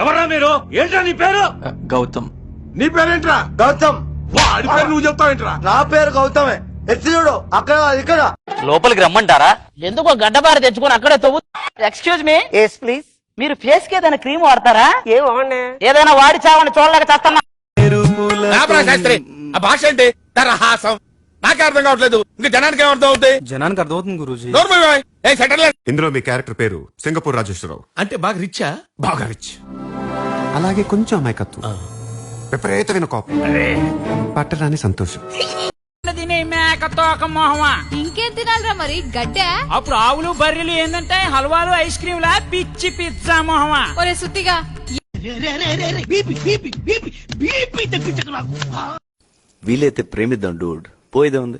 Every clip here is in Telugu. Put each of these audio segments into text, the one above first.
ఎవరా మీరు? ఏంట్రా నీ పేరు? గౌతమ్. నీ పేరేంట్రా? గౌతమ్. వాడి పేరు నువ్వు చెప్తావేంట్రా? నా పేరు గౌతమే. ఎత్తి చూడు అక్కడ ఇక్కడ. లోపలికి రమ్మంటారా? ఎందుకో గడ్డబార తెచ్చుకొని అక్కడే తవ్వు ఎక్స్క్యూజ్ మీ ఎస్ ప్లీజ్ మీరు ఫేస్కి ఏదైనా క్రీమ్ వాడతారా? ఏ వాడినా? ఏదైనా వాడి చావని చూడలేక చేస్తున్నా. శాస్త్రి ఆ భాష ఏంటి? తరహాసం నాకే అర్థం కావట్లేదు. ఇంకా జనానికి ఏమర్థం అవుతాయి జనానికి అర్థమవుతుంది గురూజీ. నోర్మల్ ఏ సెటిల్ ఇందులో మీ క్యారెక్టర్ పేరు సింగపూర్ రాజేశ్వరరావు. అంటే బాగా రిచ్చా బాగా రిచ్ అలాగే కొంచెం అమాయకత్వం. విపరీతమైన కోపం. పట్టరాని సంతోషం. తినే మేక తోక మొహమా? ఇంకేం తినాలిరా మరి? గడ్డే? అప్పుడు ఆవులు బర్రెలు ఏంటంటే హల్వాలు ఐస్ క్రీమ్లా? పిచ్చి పిజ్జా మొహమా? ఒరే సుత్తిగా. వీలైతే ప్రేమిద్దాం డూడ్. పోయేదే ఉంది.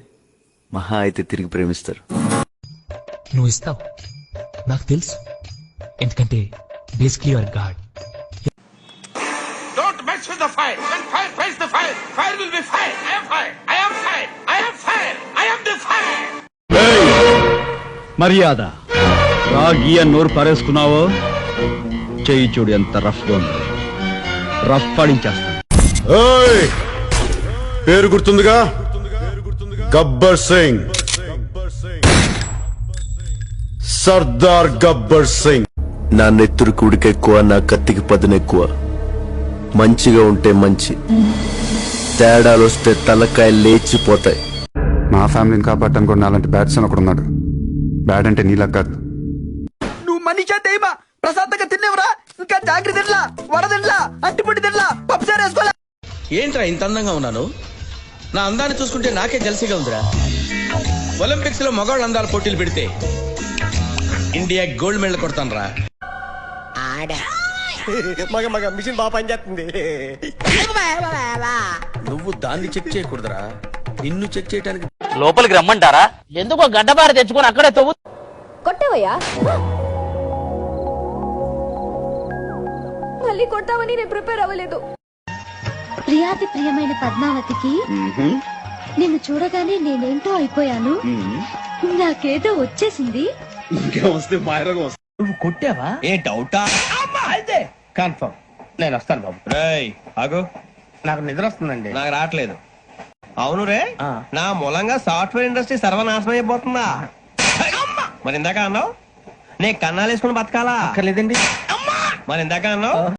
మహా అయితే తిరిగి ప్రేమిస్తారు. నువ్వు ఇస్తావు. నాకు తెలుసు. ఎందుకంటే బేసిక్లీ యువర్ గాడ్. మర్యాద. రాగి అని నోరు పారేసుకున్నావో? చెయ్యి చూడు ఎంత రఫ్గా ఉంది. రఫ్ పడించేస్తా. పేరు గుర్తుందిగా? గబ్బర్ సింగ్. సర్దార్ గబ్బర్ సింగ్ నా నెత్తురు కుడికి ఎక్కువ నా కత్తికి పదును ఎక్కువ. మంచిగా ఉంటే మంచి. తేడాలు వస్తే తలకాయ లేచిపోతాయి. మా ఫ్యామిలీని కాపాడటానికి కూడా నాలాంటి బ్యాట్స్ ఒకడు ఉన్నాడు. బ్యాడ్ అంటే నీలా కాదు. నువ్వు మనిషా దైవా? ప్రశాంతంగా తినేవరా? ఇంకా జాగ్రత్త తినలా? వడ తినలా? అట్టిపొడి తినలా? పప్పుసారి వేసుకోలే? ఏంట్రా ఇంత అందంగా ఉన్నాను? నా అందాన్ని చూసుకుంటే నాకే జలసిగా ఉందిరా. ఒలింపిక్స్లో మగవాళ్ళ అందాల పోటీలు పెడితే ఇండియా గోల్డ్ మెడల్ కొడతాను రా మగ మగ మిషన్ బాగా పనిచేస్తుంది. నువ్వు దాన్ని చెక్ చేయకూడదురా. నిన్ను చెక్ చేయడానికి లోపలికి రమ్మంటారా? ఎందుకో గడ్డబార తెచ్చుకొని అక్కడే తవ్వు కొట్టవయ్యా? మళ్ళీ కొట్టావని నేను ప్రిపేర్ అవ్వలేదు. ప్రియాతి ప్రియమైన పద్మావతికి నిన్ను చూడగానే నేనేంటో అయిపోయాను. నాకేదో వచ్చేసింది. నువ్వు కొట్టావా? ఏ డౌటా? అయితే. కన్ఫర్మ్. నేను వస్తాను బాబు. రేయ్ ఆగు. నాకు నిద్ర వస్తుందండి. నాకు రావట్లేదు. అవును రే నా మూలంగా సాఫ్ట్వేర్ ఇండస్ట్రీ సర్వనాశనం అయిపోతుందా? మరి ఇందాక అన్నావు? నే కన్నాలు వేసుకుని బతకాలా? అక్కర్లేదండి. మరి ఇందాక అన్నావు?